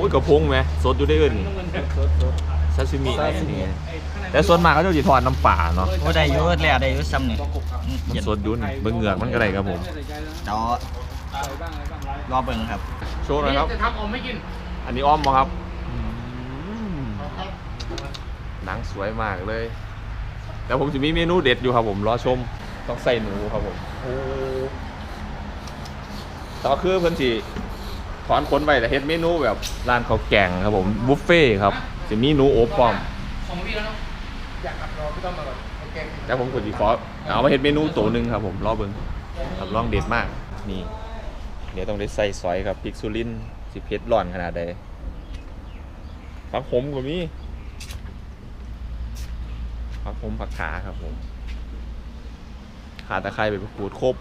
อ้ยกระพงไหมสดอยู่ได้เอินซาซิมินี่แต่ส่วนมากเขาจะจิทอดน้ำป่าเนาะโอ้ได้อยุ่แล้วได้อยุ่ซ้ำนี่มันสดอยุ่นเบิ่งเหงือกมันก็ได้ครับผมเดี๋ยวรอเบิ่งครับ โชว์หน่อยครับ จะทำอมไม่กิน อันนี้อ้อมมาครับ หนังสวยมากเลย แต่ผมจะมีเมนูเด็ดอยู่ครับผมรอชม ต้องใส่หนูครับผมโอ้ต่อคือเพิ่นสิ ถอนขนไปแต่เฮ็ดเมนูแบบร้านข้าวแกงครับผมบุฟเฟ่ครับจะมีหนูอบพร้อมสองวิแล้วเนาะอยากกลับรอพี่ต้อมมาก่อนโอเคแล้วผมก็สิขอเอามาเฮ็ดเมนูตัวหนึ่งครับผมรอเบิ่งรับรองเด็ดมากนี่เดี๋ยวต้องได้ใส่ซอยครับพริกสุรินทร์สิเผ็ดร้อนขนาดใดผักขมก็มีผักขมผักขาครับผมขาตะไคร้ใบมะกรูดครบ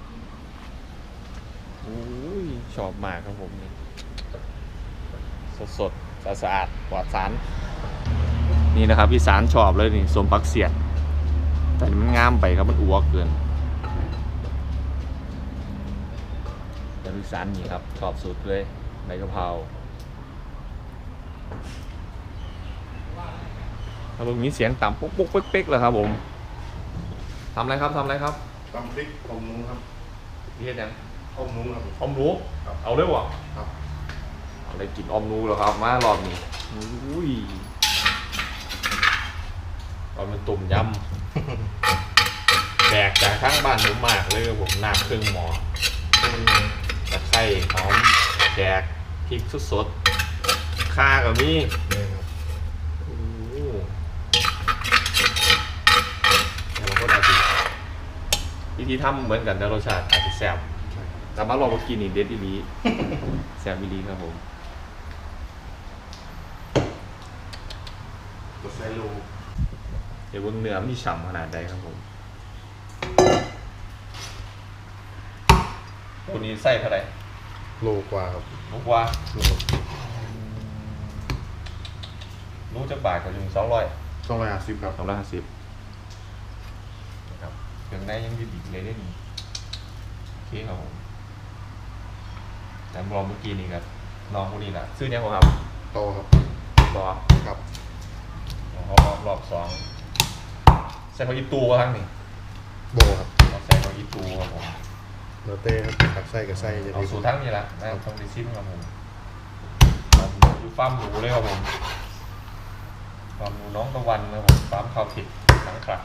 โอ้ยชอบมากครับผมนี่ สดสดสะอาดสะอาดปลอดสาร นี่นะครับพี่สารชอบเลยนี่สมปักเสียด แต่มันงามไปครับมันอ้วกเกินแต่พี่สารนี่ครับชอบสุดเลยใบกะเพราถ้าตรงนี้เสียงต่ำปุ๊กปุ๊กเป๊กเป๊กเลยครับผมทำอะไรครับทำอะไรครับตำพริกอมนุ้งครับพี่เฮ็ดยังอมนุ้งครับออมหนูครับ เอาเลยวะ ครับเอาอะ ไรกินออมหนูแล้วครับ มารอบนี้อุ้ยตอนมันตุ่มยำแบกจากข้างบ้านผมมากเลยครับผมหนักครึ่งหมอตะไคร้หอมแดกพริกสดๆข่ากับนี่นี่ครับโอ้โหแล้วเราก็อาจจะวิธีทำเหมือนกันแต่รสชาติอาจจะแซ่บใช่ครับแต่มาลองมากินนี่เด็ดอีหลีแซ่บอีหลีครับผม ตัวไซรู เดี๋ยวเบิ่งเนื้อมันฉ่ำขนาดใดครับผมตัวนี้ใส่เท่าไหร่โลกว่าครับลูกว่าโลลูกจะบาทก็ถึงสองร้อยสองร้อยห้าสิบครับสองร้อยห้าสิบนะครับเครื่องในยังดีดีเลยได้ดีโอเคครับผมแต่ลองเมื่อกี้นี่ครับน้องคนนี้แหละซื้อเนี่ยผมครับโตครับรอครับเขารอบรอบสอง ใส่เขาอีตูวะทั้งนี่โบครับเราใส่เขาอีตูครับผมเนื้อเต้ครับผักไส้กับไส้จะเอาดีสูตรทั้งนี่แหละนะต้องไปซิมครับผมฟาร์มหนูอยู่ฟาร์มหนูเลยครับผมฟาร์มหนูน้องตะวันนะครับผมฟาร์มข้าวผิดทั้งครัก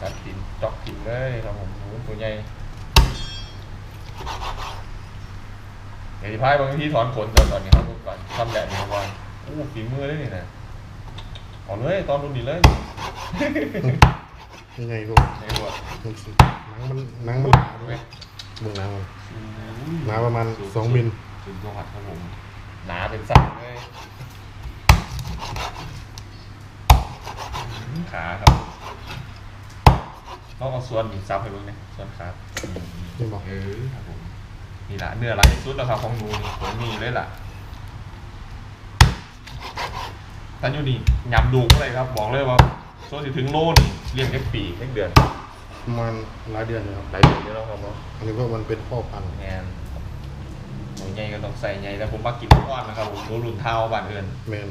จัดกินจอกกินเลยครับผมหนูตัวใหญ่เดี๋ยวที่พายบางทีถอนขนตอนตอนนี้ครับก่อนทำแบบนี้ก่อนอู้ฝีมือเลยนี่นะเอาเลยตอนรุ่นนี้เลย ยังไงลูกในหัวหนึ่งสิบหนังมันหนังมันหนาด้วยเบื้องหนังมันหนาประมาณสองมิลสุดยอดครับผมหนาเป็นสัตว์เลยขาครับต้องเอาส่วนหมีซับให้เบิ่งเนี่ยส่วนขานี่บอกเออครับผมนี่ละเนื้อหลายที่สุดแล้วครับของหนูนี่ผมมีเลยล่ะท่านอยู่นี่ยำดูกเลยครับ บอกเลยว่า โซนสิถึงโลนเรียนแค่ปีแค่เดือนประมาณหลายเดือนเลยครับหลายเดือนเยอะแล้วครับเนาะอันนี้ก็มันเป็นพ่อพันธุ์งานหนูใหญ่ก็ต้องใส่ใหญ่แต่ผมมากินก้อนนะครับผมรู้รุ่นเท้าบ้านเอิญแมน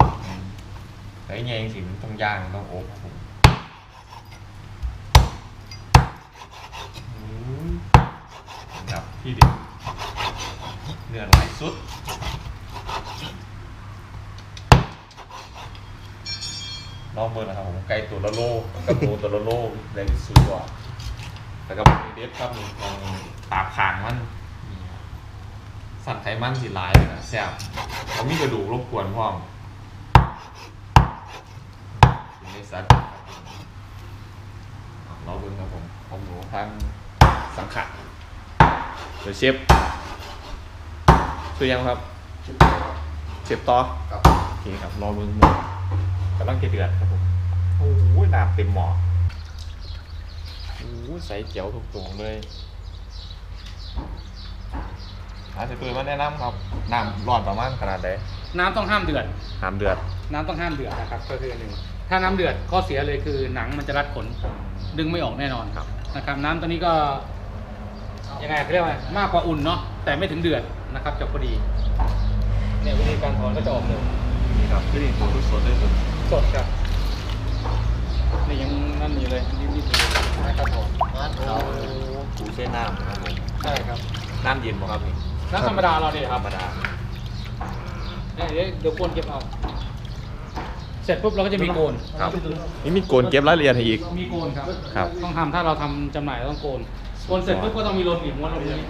แต่ไอ้ใหญ่จริงๆต้องย่างต้องอบครับผมอืมครับที่เดียวเนื้อหลายสุด ลองเบอร์นะครับผมไก่ตัวละโลกับหมูตัวละโลแรงที่สุดกว่าแต่ก็มีเด็ดครับมีตรงปากคางมันนี่ครับสัตว์ไขมันสิหลายเลยนะแซ่บเขามีกระดูกรบกวนพร้อมกินในสัตว์เราเบิ่งครับผมของหนูทางสังขารเดี๋ยวเชฟคือยังครับ เชฟต่อครับโอเคครับรอเบิ่งหมู กำลังจะเดือดครับผมโอ้ยน้ำเต็มหม้อโอ้ยใส่เจียวถูกตรงเลยอาจจะเปิดมาแนะนำครับน้ำร้อนประมาณขนาดใดน้ำต้องห้ามเดือดห้ามเดือดน้ำต้องห้ามเดือดนะครับก็คือหนึ่งถ้าน้ำเดือดข้อเสียเลยคือหนังมันจะรัดขน ดึงไม่ออกแน่นอนครับนะครับ น้ำตัวนี้ก็ยังไงเขาเรียกว่ามากกว่าอุ่นเนาะแต่ไม่ถึงเดือดนะครับจะพอดีในถอนก็จะออกเร็ว นี่ครับที่นี่ตัวสดได้เลย สดครับนี่ยังนั่นอยู่เลยนิดๆอยู่เลยให้กระถอนเอาถูเส้นน้ำครับผมใช่ครับน้ำเย็นบ่ครับนี่น้ำธรรมดาเราเนี่ยคธรัรบรมดาเนี่ยเดี๋ยวเดี๋ยวโกนเก็บเอา เสร็จปุ๊บเราก็จะมีโกน ครับนี่มีโกนเก็บรายละเอียดให้อีก มีโกนครับ ครับ ต้องทำถ้าเราทำจำหน่ายเราต้องโกน โกนเสร็จปุ๊บก็ต้องมีลนอีกม้วนลงนี้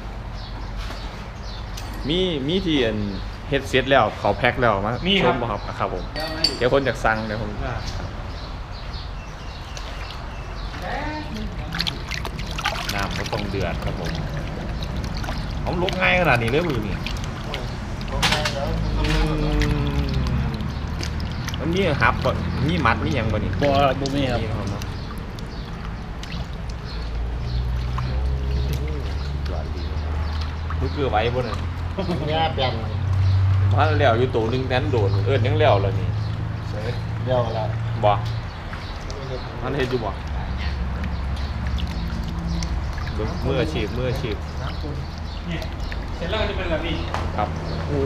มีมีที่อัน เฮ็ดเสร็จแล้วเขาแพ็คแล้วมามีมีครับบ่ครับอะครับผมเดี๋ยวคนจากสั่งเดี๋ยวผมน้ำก็ต้องเดือดครับผมเอาลุกง่ายขนาดนี้เลยมือนี่อืมมันมีหับบ่มีมัดมีหยังบ่นี่บัวบูมี่ครับ นี่ครับเนาะจอดดีลูกเกลือไว้บ่เนี่ยแย่เปลี่ยน พันแล้วอยู่ตัวหนึงนั้นโดนเอิ้นยังแล้วแล้วนี่เดี๋ยวละบ่มันเฮ็ดอยู่บ่เบิ่งมืออาชีพมืออาชีพเนี่ยเสร็จแล้วก็จะเป็นแบบนี้ครับโอ้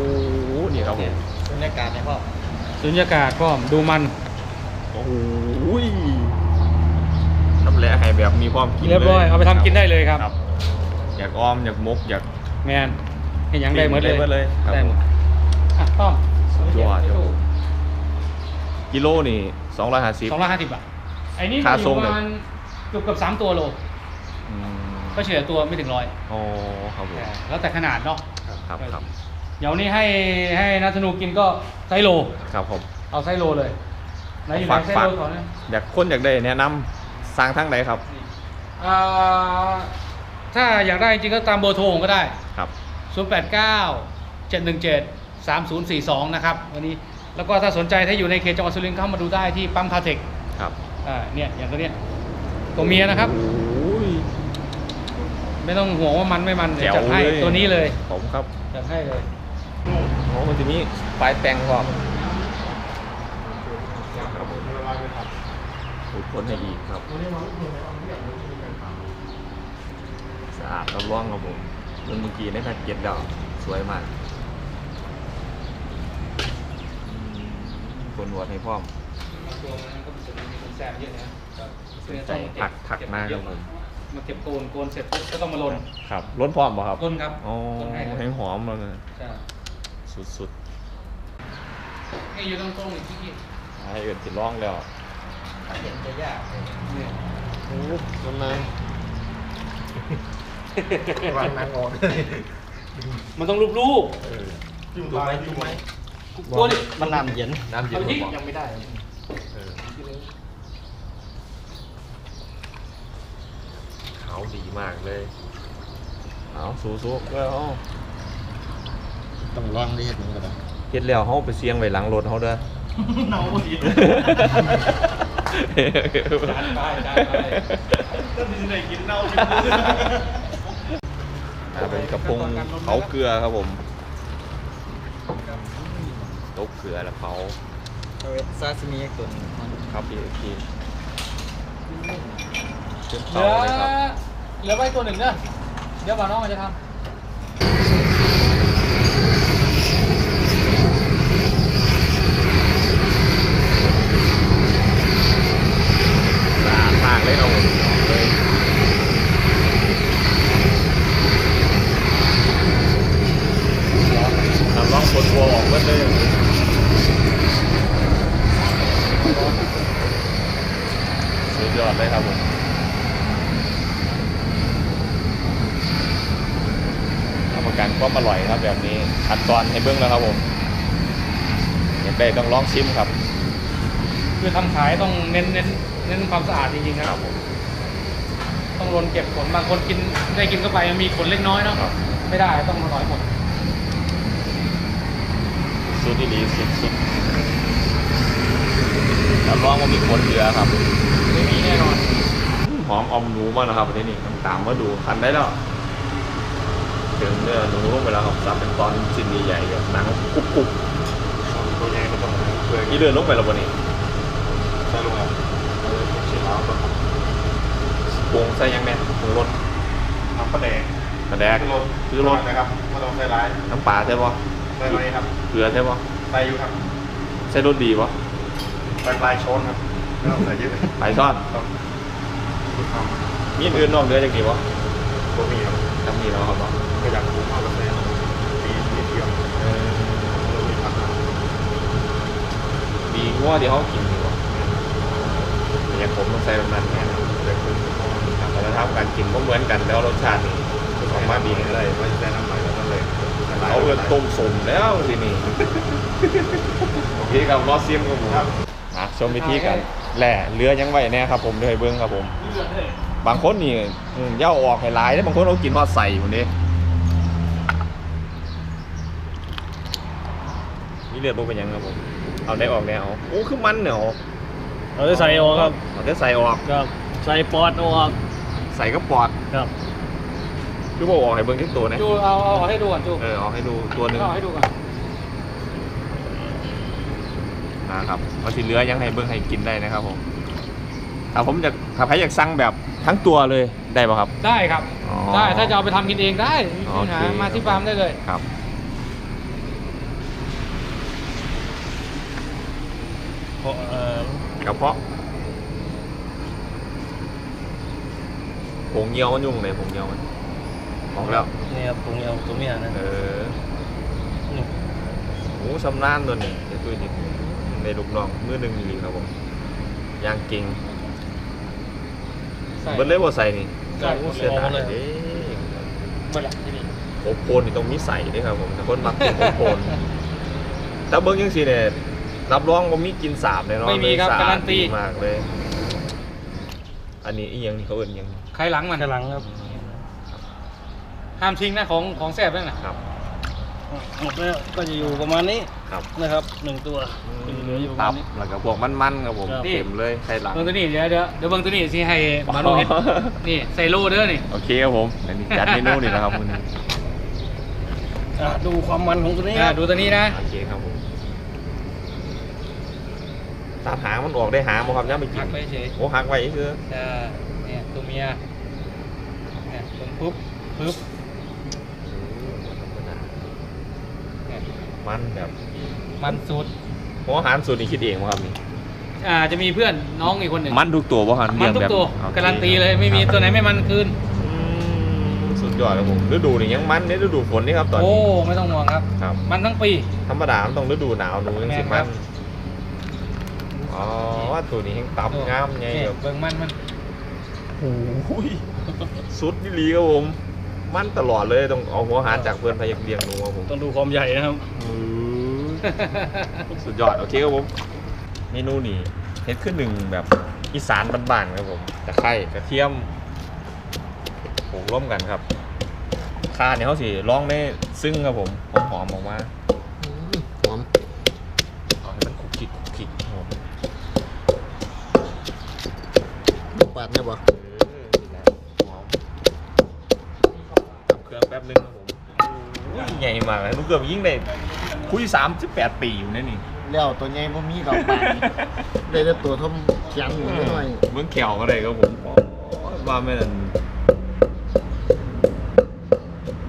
โหนี่ครับผมบรรยากาศในพ่อสุญญากาศก็ดูมันโอ้โหน้ำแร่ให้แบบมีความกินเรียบร้อยลเอาไปทำกินได้เลยครับครับอยากอ้อมอยากมกอยากแมนเห็นยังได้หมดเลยได้หมดเลยครับ ได้หมด อะต้อมสุดยอดครับผมกิโลนี่250สองร้อยห้าสิบบาทไอ้นี่ค่าอส่ยู่งประเลยมาณเกือบเกือบสามตัวโล อืมก็เฉลี่ยตัวไม่ถึงร้อยอ๋อครับผมแล้วแต่ขนาดเนาะครับครับเดี๋ยวนี้ให้ให้นัทนูกินก็ไซส์โล ครับผม เอาไซส์โลเลยไหนอยู่ไหนฝากไซส์ฝาก โลก่อนนะอยากคนอยากได้แนะนำสร้างทางใดครับอ่าถ้าอยากได้จริงก็ตามเบอร์โทรผมก็ได้ ครับ 089 717 3042 นะครับวันนี้แล้วก็ถ้าสนใจถ้าอยู่ในเขตจังหวัดสุรินทร์เข้ามาดูได้ที่ปั๊มคาเทคครับอ่าเนี่ยอย่างตัวเนี้ยตัวเมียนะครับ โอ้ยไม่ต้องห่วงว่ามันไม่มันเดี๋ยวจัดให้แจ๋วเลยตัวนี้เลยผมครับจัดให้เลยโอ้มันจะมีปลายแปลงพร้อมครับผมอุดพ้นให้อีกครับสะอาดรับรองครับผมเมื่อกี้ในแพ็กเกจดอกสวยมาก คนนวดให้พร้อมตัวมันก็เป็นมีคนแซมเยอะนะสนใจถักถักมากครับผมมาเก็บโกนโกนเสร็จปุ๊บก็ต้องมาลนครับล้นพร้อมป่ะครับลนครับอ๋อลนให้ครับให้หอมแล้วนะใช่สุดนี่อยู่ตรงตรงๆอีกที่ให้เอื่นติดร่องแล้วเห็นจะยากเนี่ยโอ้น้ำนางวางนางออกมันต้องรูปจุ่มไหมจุ่มไหม ๆกลัวดิมันน้ำเย็นน้ำเย็นเอาไปทิ้งบอกยังไม่ได้ เออขาวดีมากเลยเอาสู้ๆก็เอาต้องลองได้เห็นมันก็ได้เฮ็ดแล้วเฮาไปเสียงไว้หลังรถเฮาเด้อ เนาดีจานไปจานไปก็ดีเลยกินเน่าอ่าเป็นกระพงเผาเกลือครับผม ตกเกลือแล้วเผาซาซิมิตุนครับพี่พี่เชื่อมเหเตาลือเลยครับเหลือไว้ตัวหนึ่งเนอะเดี๋ยวบ่าวน้องมันจะทำสะอาดมากเลยครับผมเลยทำร่องคนวัวออกหมดเลยสุดยอดเลยครับผมรับประกัน ความอร่อยครับแบบนี้ขั้นตอนให้เบื้องแล้วครับผมอยากได้ต้องลองชิมครับ คือทำขายต้องเน้นเน้นเน้นความสะอาดจริงๆครับต้องรนเก็บขนบางคนกินได้กินเข้าไปมันมีขนเล็กน้อยเนาะครับ ไม่ได้ต้องมาถอยหมดสุดที่ดีสุดสุดรับรองว่ามีคนเหลือครับไม่มีแน่นอนหอมอมหนูมากนะครับประเทศนี้ต้องตามมาดูทันได้แล้ว ถึงเนื้อหนูลงไปแล้วครับซับเป็นตอนชิ้นใหญ่ๆแบบหนังกรุบกรุบตัวใหญ่ก็ต้องเพื่อนี่เดินลงไปแล้ววันนี้ใส่ลงอะเสียแล้วก็ปรุงใส่ยังแม่ปรุงรสน้ำปลาแดงกระแดกคือรสคือรสนะครับไม่ต้องใส่ร้ายน้ำปลาใช่ปะคใส่ไหมครับเกลือใช่ปะใส่อยู่ครับใส่รสดีปะใส่ปลายช้อนครับไม่ต้องใส่เยอะไปซ่อนครับมีอันอื่นนอกเหนือจากนี้ปะตัวนี้ครับจำมีแล้วครับปะ ก็อยากปรุงเอากาแฟตีนิดเดียวเรามีผักครับ ดีกว่าที่เขากินดีกว่าอย่างผมต้องใส่ประมาณนี้นะเดี๋ยวคุณครับแต่ถ้าการกินก็เหมือนกันแล้วรสชาตินี่ออกมาดีอะไรไม่ใส่น้ำมันแล้วก็เลยเขาเอื้อนต้มสมแล้วทีนี้โอเคครับรอเซียมครับผมอะชมวิธีกันแหล่เรือยังไหวแน่ครับผมเดี๋ยวให้เบิ้งครับผม บางคนนี่อืมย่าออกให้หลายแล้วบางคนเขากินทอดใส่คนนี้นี่เลือดบ่เป็นหยังครับผม เอาได้ออกแล้วโอ้คือมันเหนียวเราจะใส่ออกครับเอาได้ใส่ออกครับใส่ปอดออกใส่ก็ปอดครับคือบอกออกให้เบิ้งที่ตัวนะจูเอาเอาให้ดูก่อนจูเออออกให้ดูตัวหนึ่งเอาให้ดูก่อนนะครับมาที่เหลือยังให้เบิ้งให้กินได้นะครับผมถ้าผมจะถ้าใครอยากสั่งแบบทั้งตัวเลยได้ป่ะครับ ได้ครับอ๋อได้ถ้าจะเอาไปทำกินเองได้ไม่มีปัญหาโอเคมาที่ฟาร์มได้เลยครับ เพราะเอ่อ กระเพาะผงเยียวมันอยุ่งไหนผงเยียวมันออกแล้ว นี่ครับตรงนี้เอาตรงนี้นะเออนี่โอ้ชำนาญตัวนี้ไอ้ตัวนี้ในลูกน้องมือหนึ่งอีกครับผมย่างเก่งใส่เบิ้ลเลยว่าใส่นี่ใส่โอ้เสียดายเด้เมื่อไหร่ที่นี่โอโพนนี่ต้องมีใส่ด้วยครับผมแต่คนมักกินโอโพนแต่เบิ้งยังสิเนี่ย รับรองว่ามีกินสาบแน่นอนไม่มีครับเลยสะอดการันตี ดีมากเลย อันนี้อีหยังนี่เขาเอื่นหยังใครหลังมันข้างหลังครับห้ามทิ้งนะของของแสบนั่นน่ะครับหมดแล้วก็จะอยู่ประมาณนี้ครับนะครับหนึ่งตัวเหลืออยู่ประตัมาบณนี้ แล้วก็พวกมันๆครับผมครับ เต็มเลยไข่หลัง เบิ้งตัวนี้เดี๋ยวเดี๋ยวเดี๋ยวเบิ้งตัวนี้สิให้มาโนเฮ็ดอ๋อ นี่ใส่โล่เด้อนี่โอเคครับผมอันนี้จัดเมนูนี่นะครับคุณอะดูความมันของตัวนี้คอ่ารับดูตัวนี้นะโอเคครับผม ตัดหางมันออกได้หางบ่ครับย่าไปกิหันกไปเฉยโอ้หักไว้คืออ่าเนี่ยตัวเมียเนี่ยตรงปุ๊บปุ๊บเนี่ยมันแบบมันสุดเพราะอาหารสูตรนี้คิดเองบ่ครับนี่ อ่าจะมีเพื่อนน้องอีกคนหนึ่งมันทุกตัวบ่ครับมันทุกตัวโอเคการันตีเลยไม่มีตัวไหนไม่มันคืน อืมสุดยอดครับผมฤดูนี่ยังมันนี่ฤดูฝนนี่ครับตอนโอ้นี้ไม่ต้องห่วงครับ ครับ มันทั้งปี ธรรมดามันต้องฤดูหนาวหนูยังสิแม่นครัมันบ อ๋อว่าตัวนี้ยังตับงามไงเนี่ยแบบเบิ่งมันมันโอ้ยสุดนี่ลีครับผม มันตลอดเลยต้องเอาหัวหารจากเพื่อนพยักเรียงหนูครับผมต้องดูความใหญ่นะครับสุดยอดโอเคครับผมเมนูนี้เฮ็ดขึ้นหนึ่งแบบอีสานบ้านๆครับผมตะไคร้กระเทียมโขลกร่วมกันครับข้าเนี่ยเขาสิร้องได้ซึ่งครับผมหอมๆออกมา หอม เอาให้มันคลุกคลิกคลุกคลิกครับผม ปาดเนี่ยบ่เออนี่แหละหอมจับเครื่องแป๊บนึงครับผมอุ้ยใหญ่มากเลยนุกเกือบยิ่งได้คุยสามสิบแปดปีอยู่นะนี่ แล้วตัวใหญ่บ่มีดอกบานได้แต่ตัวเท่าเขียงหมูหน่อยเมืองแขวก็ได้ครับผมโอ้ยว่าไม่นั่น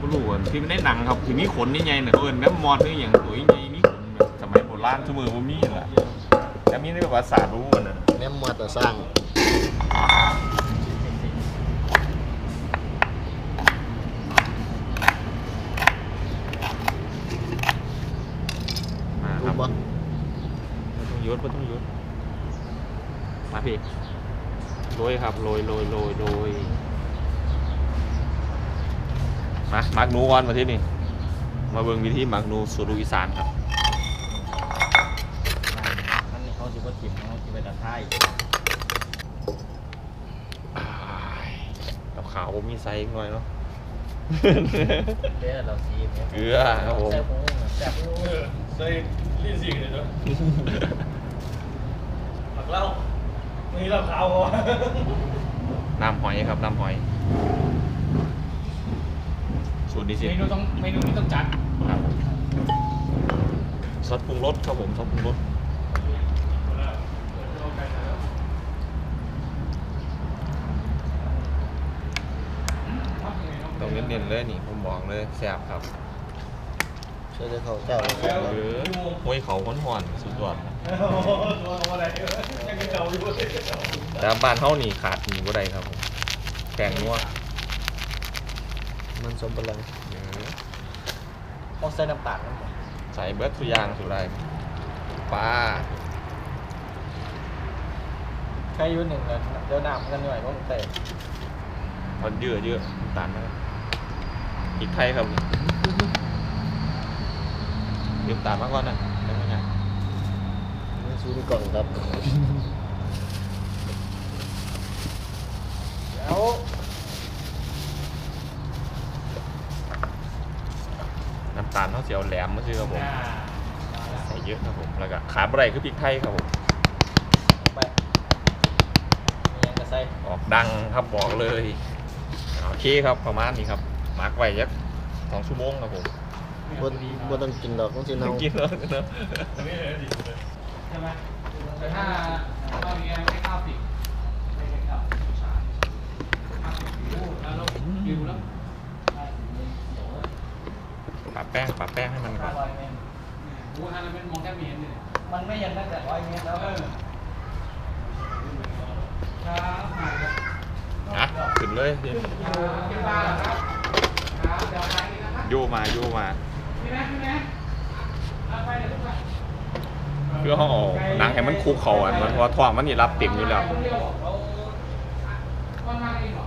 บ่รู้อะที่มันได้หนังครับที่มีขนนี่ไงเนี่ยเขาเอิ้นแม่มอดหรืออย่างตัวใหญ่มีขนแบบสมัยโบราณชั่วมือบ่มีแหละแต่มีในประวัติศาสตร์รู้กันนะแม่มอแต่สร้าง มาครู้รับบ่ไม่ต้องยศไม่ต้องยศมาพี่โรยครับโรยโรยโรยโรยมามักหนูก่อนมาที่นี่ มาเบิ่งวิธีมักหนูสูตรลูกอีสานครับอันนี้เขาสิบ่จิ้มเขาสิไปตัดท้าย อ้ายกับขาว ผมมีไซส์อีกหน่อยเนาะ เดี๋ยวเราซีมเกลือครับผม แซ่บโอ้แซ่บโอ้ใส่ลิ้นสีเลยด้วยหมักเหล้ามีเหล้าขาวก่อนน้ำหอยครับน้ำหอย สูตรนี้สิเมนูต้องเมนูนี้ต้องจัดครับซอสปรุงรสครับผมซอสปรุงรสต้อง เน้นๆเลยนี่ผมบอกเลยแซ่บครับเชื่อเขาเจ้าหรือห้วยเขาห้อนหอนๆสุดยอดแต่บ้านเฮานี่ขาดหนีบ่ได้ครับผมแกงนัวมันสมบูรณ์เออต้องใส่น้ำตาลใส่เบิดทุกอย่างสุดได้ปลาใครอยู่หนึ่งเดี๋ยวน้ำกันหน่อยก็เตะมันเยอะเยอะน้ำตาลนะครับ พริกไทยครับเตรียมตาลมาก่อนนะได้ไหมเนี่ยซูมก่อนครับ แล้วน้ำตาลเขาเสียวแหลมมาซื้อครับผม ใส่เยอะครับผม แล้วก็ขาบไรคือพริกไทยครับผมไปมียังจะใส่ออกดังครับบอกเลย โอเคครับประมาณนี้ครับ มาร์กไว้ยักสองชั่วโมงครับผมบนบนต้องกินดอกต้องกินเอากินแล้วนะใช่ไหมแต่ถ้าเรามีไม่ข้าวผิดไม่ใช่ข้าวชาข้าวผิดแล้วเราดิวแล้วปะแป้งปะแป้งให้มันก่อนหมูฮันเป็นมองแค่เมียนเนี่ยมันไม่ยังตั้งแต่ร้อยเมตรแล้วเออครับมาครับอะขึ้นเลยสิกินปลาเหรอครับครับเดี๋ยวไปกินนะครับ โยมาโยมาพี่แม่พี่แม่เอาเพื่อเขาเอาหนังให้มันคุกเขาอะมันเพราะว่าท้องมันนี่รับเต็มอยู่แล้ววันมาเองเหรอ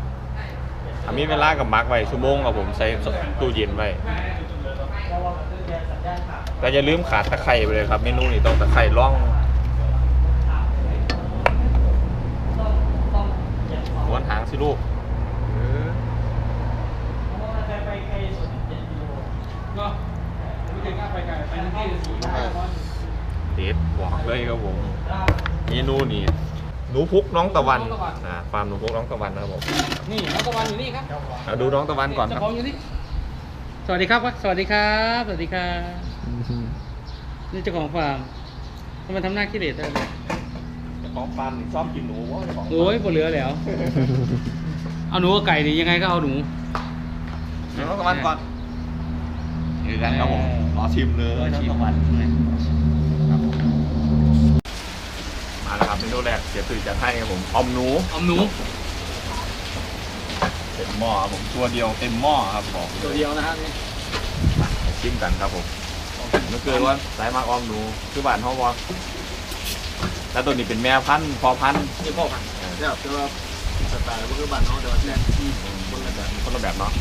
ถ้ามีเวลากับมาร์กไว้ชั่วโมงครับผมใส่ตู้เย็นไว้แต่อย่าลืมขาดตะไคร้ไปเลยครับเมนูนี้ต้องตะไคร้ร่องม้วนหางสิลูกเออ ก็ไม่ถึงก็ไปไกลไปที่สี่ห้าร้อย เด็ดบอก เลยครับผมเมนูนี่หนูพุกน้องตะวันอ่าฟาร์มหนูพุกน้องตะวันนะครับผมนี่น้องตะวันอยู่นี่ครับเอาดูน้องตะวันก่อนคเจ้ารับของอยู่นี่สวัสดีครับสวัสดีครับ สวัสดีครับนี่เจ้าของฟาร์มทำไมทำหน้าขี้เหร่ได้เลยเจ้าของฟาร์มนี่ชอบกินหนูวะเจ้าของฟาร์มโอ้ยบนเหลือแล้วเอาหนูกับไก่ดิยังไงก็เอาหนูน้องตะวันก่อนเดี๋ยวกันครับผมรอชิมเลยน้องตะวันครับผม มาแล้วครับเมนูแรกเสียตื่นจัดให้ครับผมออมหนูเอาหนูเต็มหม้อครับผมตัวเดียวเต็มหม้อครับบอกลตัวเดียวนะฮะนี่มาชิมกันครับผมเมื่อคืนว่าสายมากออมหนูคือบ้านเขาบอกแล้วตัวนี้เป็นแม่พันธุ์พอพันธุ์นี่พ่อพันเนี่ยคือว่าสไตล์ก็คือบ้านน้องเดี๋ยวแซ่บที่คนละแบบคนละแบบเนาะ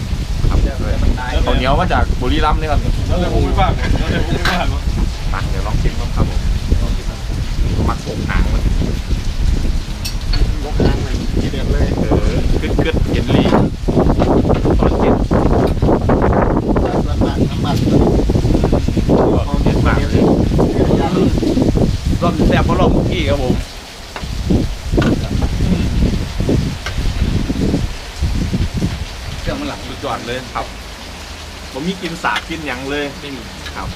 ครับมันตายข้าวเหนียวมาจากบุรีรัมย์นี่ครับแล้วแต่ผมไม่ฝากแล้วแต่ผมไม่ฝากมาเดี๋ยวลองชิมครับครับผม มักโงหางมันลกค้างมันทีเดียวเลย เออกึดกึดเย็นลีตอนกินบ้านบ้านน้ำบ้านก็เย็นมากเลยรอบแซ่บเพราะรอบเมื่อกี้ครับผมเครื่องมันหลังสุดยอดเลยครับ ผมมีกินสากกินยังเลยไม่มีครับ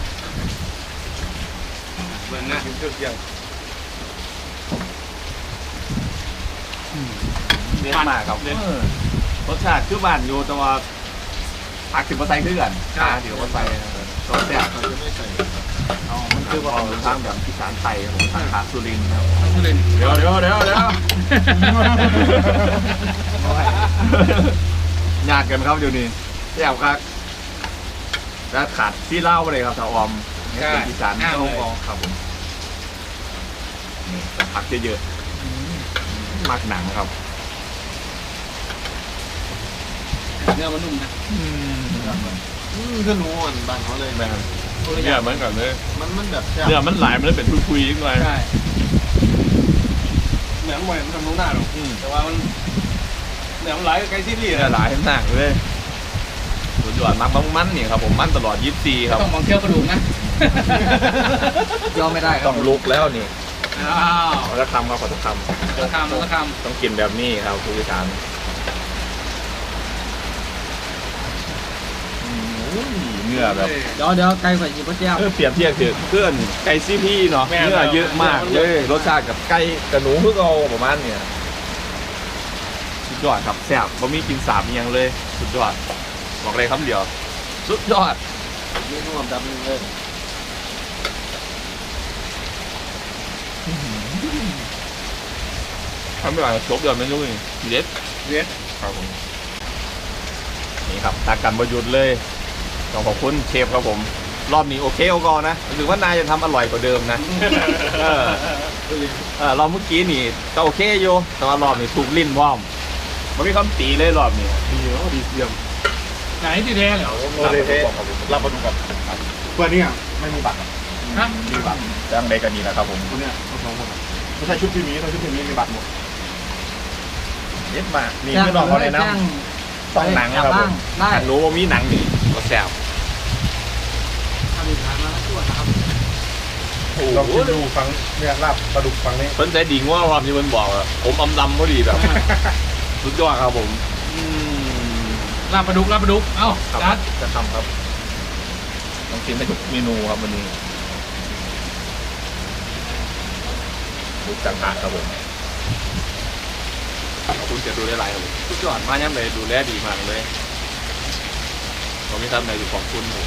เหมือนนะกินเครื่องเคียง เน้นมากครับเออรสชาติคือบ้านอยู่แต่ว่าผักสิบเปอร์เซ็นต์คือกันอ่าเดี๋ยวเปอร์เซ็นต์รสแซ่บเขาจะไม่ใส่อ๋อมันคือว่าทางแบบอีสานไทยครับผมสาขาสุรินทร์ครับทุเรียนเดี๋ยวเดี๋ยวเดี๋ยวเดี๋ยวญาติกันครับเดี๋ยวนี้แซ่บครับแล้วขาดที่เล่าไปเลยครับถ้าออมเนี่ยเป็นอีสานต้องออมครับผมนี่แต่ผักเยอะๆ มักหนังครับ เนื้อมันนุ่มนะอืมอืมคือหนูอ่อนบ้านเขาเลยแบบเนื้อเหมือนกันเลยมันมันแบบแซ่บเนื้อมันหลายมันเลยเป็นทุยๆนิดหน่อยใช่เหมือนเหมือนทำนุ่งหน้าหรอกอืมแต่ว่ามันเหนือมันหลายกับไก่ซีรีส์เนื้อหลายหนักเลยสุดยอดมากมันๆนี่ครับผมมันตลอด24ครับ ต้องมองเที่ยวกระดูกนะ ยอมไม่ได้ครัต้บองลุกแล้วนี่ อ้าวขอจะทำครับขอจะทต้องทำต้องทำต้องกินแบบนี้ครับคุณผู้ชมเนื้อแบบำเดี๋ยวเดี๋ยวไก่ใส่จีบเจ้าเออเปรียบเทียบคือเพื่อนไก่ซีพี่เนาะเนื้อเยอะมากเลยรสชาติกับไก่กับหนูเพิ่งเอาประมาณเนี่ยสุดยอดครับแซ่บบะหมี่กินสามอยังเลย สุดยอดบอกเลยคำเดียว สุดยอดนี่นุ่มดำนึงเลย ทำไม่ไหวจบเดี๋ยวเมนูนี่เด็ดเด็ดครับผมนี่ครับตากันประยุทธ์เลยต้องขอบคุณเชฟครับผม รอบนี้โอเคโอก็นะรู้สึกว่านายจะทำอร่อยกว่าเดิมนะเออเออรอบเมื่อกี้นี่ก็โอเคอยู่แต่ว่ารอบนี้ถูกลิ้นพร้อมมันมีคำตีเลยรอบนี้ดีเนาะดีเยี่ยมไหนที่แท้เหรอโอเครับมาดูกับเพื่อนเนี่ยไม่มีบัตร ฮะมีบัตรจ้างได้กันนี่แหละครับผมคนเนี่ยทั้งสองคนไม่ใช่ชุดพี่หมีถ้าชุดพี่หมีมีบัตรหมดเย็ดมากนี่ไม่ต้องเขาเลยนะต้องหนังครับผมได้ถ้ารู้ว่ามีหนังนี่ก็แซ่บทำอีกทางมาแล้วตัวครับโอ้ลองโหชิมดูฟังเนี่ยลาบปลาดุกฟังนี้เพิ่นใจดีง่ว่ารอบที่เพิ่นบอกอะผมอำดำพอดีแบบสุดยอดครับผมอืมลาบปลาดุกลาบปลาดุกเอ้าครับจัดจะทำครับต้องกินให้ทุกเมนูครับวันนี้ บุกจังหากครับผมขอบคุณเจะดูได้หลายครับผมสุดยอดมากยังเลยดูแลดีมากเลยผมมีทำอะไรอยู่ของคุณผม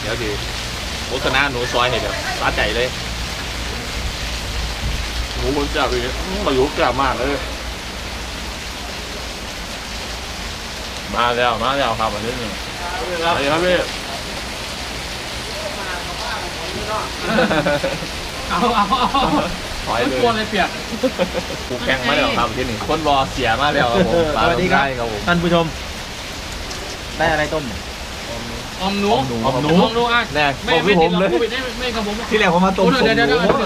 เดี๋ยวดีโฆษณาหนูซอยให้แบบสาใจเลยหนูคนจับเลยมาอยู่จับมากเลย มาแล้วมาแล้วครับอันนี้หนึ่งสวัสดีครับพี่เอาเอาเอา ถอยไม่เลยกลัวเลยเปียกกูแข่งมาแล้วครับที่หนึ่งคนรอเสียมาแล้วครับผมสวัสดีครับได้ครับผมท่านผู้ชม ได้อะไรต้มเนี่ยออมหนูออมหนูออมหนูออมหนูอะแน่ไม่บอกไม่พี่ผติดมหรอกเลยโควิดไม่ไม่กับผมที่แรกผมมาต้มโอ้เดี๋ยวเดี๋ยวเดี๋ยวส้มหมู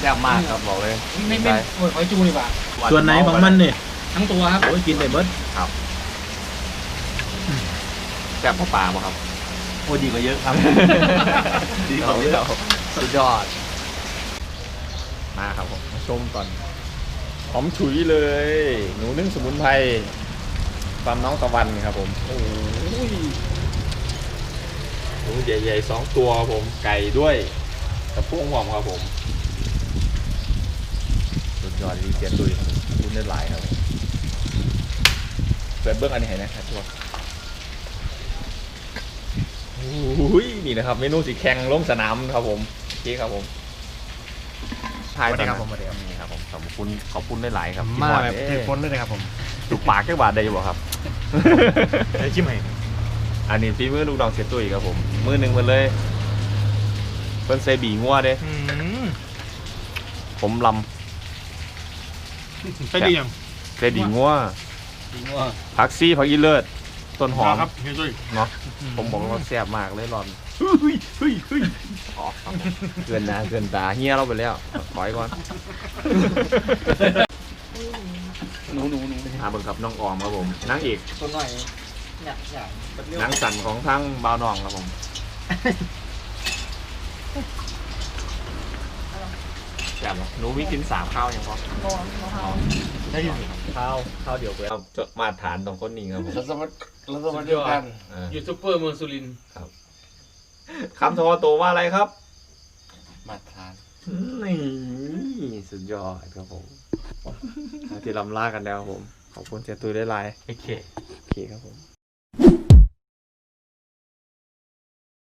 แซ่บมากครับบอกเลยไม่ไม่โอ้ยขอจูดีกว่าส่วนไหนของมันเนี่ยทั้งตัวครับโอ้ยกินได้เบิดแซ่บกว่าปลาป่ะครับโอ้ดีกว่าเยอะครับดีกว่าเยอะสุดยอด มาครับผมมาชมก่อนหอมฉุยเลย หนูนึ่งสมุนไพรฟาร์มน้องตะวันครับผม โอ้ยหนูใหญ่ๆสองตัวครับผมไก่ด้วยกับพวกหอมครับผมสุดยอดดีเสียตุยคุณได้หลายครับเปิดเบื้องอันนี้ให้นะครับทุกคนอุ้ยนี่นะครับ เมนูสีแข่งลงสนามครับผมโอเคครับผม ทายตอนนั้นนี่ครับผมขอบคุณขอบคุณได้หลายครับมาที่แบบเอ้ยเทปนเลยนะครับผมถูกปากแค่บาทได้อยู่บ่ครับ ไอ้ชิมให้อันนี้ฝีมือลูกน้องเสียตุ้ยครับผม มือหนึ่งมันเลยเพิ่นเซบีงัวเด้อืมผมลใช่ดียังำเซบีงัวจริงว่าผักซี่ผักอีเลิศต้นหอม ครับเฮ้ยจุ้ยเนาะผมบอกว่าแซ่บมากเลยรอน เฮ้ยเฮ้ยเฮ้ยอ๋อครับผมเกินหนาเกินตาเฮียเราไปแล้วถอยก่อนหนูหนูหนูอาเบิ่งกับน้องออมครับผมนางเอกตัวหน่อยหยักหยักนางสันของทั้งบ่าวน้องครับผมแซ่บเหรอหนูมีกินสามข้าวยังพอได้ยินข้าวข้าวเดียวไปเอาจดมาตรฐานตรงก้นนี้ครับผมเราสมัครเราสมัครเดียวกัน อ่ายูทูบเบอร์เมืองสุรินทร์คำโทรตัวว่าอะไรครับ มาทานนี่สุดยอดครับผมที่ลำลากันแล้วครับผม ขอบคุณเสียตุยได้ไลน์โอเค โอเคครับผม